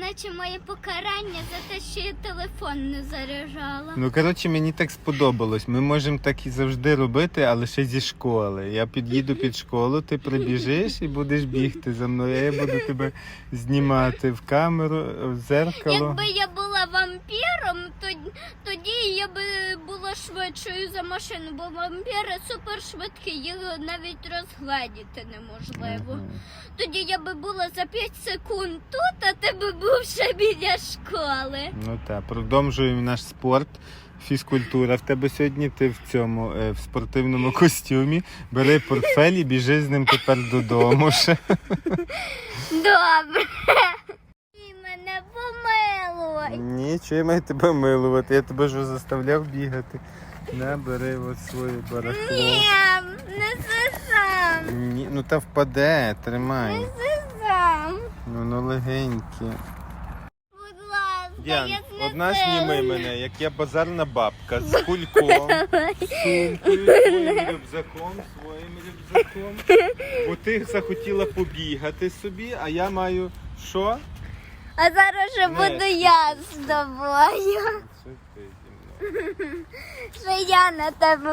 наче моє покарання за те, що я телефон не заряджала. Ну, коротше, мені так сподобалось. Ми можемо так і завжди робити, але ще зі школи. Я під'їду під школу, ти прибіжиш і будеш бігти за мною. Я буду тебе знімати в камеру, в зеркало. Якби я була вампіром, то тоді я би була швидшою за машину, бо вампіри супер швидкі, їх навіть розгледіти неможливо. Тоді я би була за 5 секунд тут, а ти би був ще біля школи. Ну так, продовжуємо наш спорт. Фізкультура. В тебе сьогодні ти в цьому е, в спортивному костюмі. Бери портфель і біжи з ним тепер додому. ще. Добре. І мене помилуй. Нічого я маю тебе милувати. Я тебе ж заставляв бігати. На, бери от своє барахло. Ні, не сам. Ні, ну та впаде, тримай. Не сам. Ну, воно легеньке. Ян, одна зніми мене, як я базарна бабка з кульком, сумкою, своїм рюкзаком, своїм рюкзаком. Бо ти захотіла побігати собі, а я маю що? А зараз же буду я з тобою. Це ти зі мною. Що я на тебе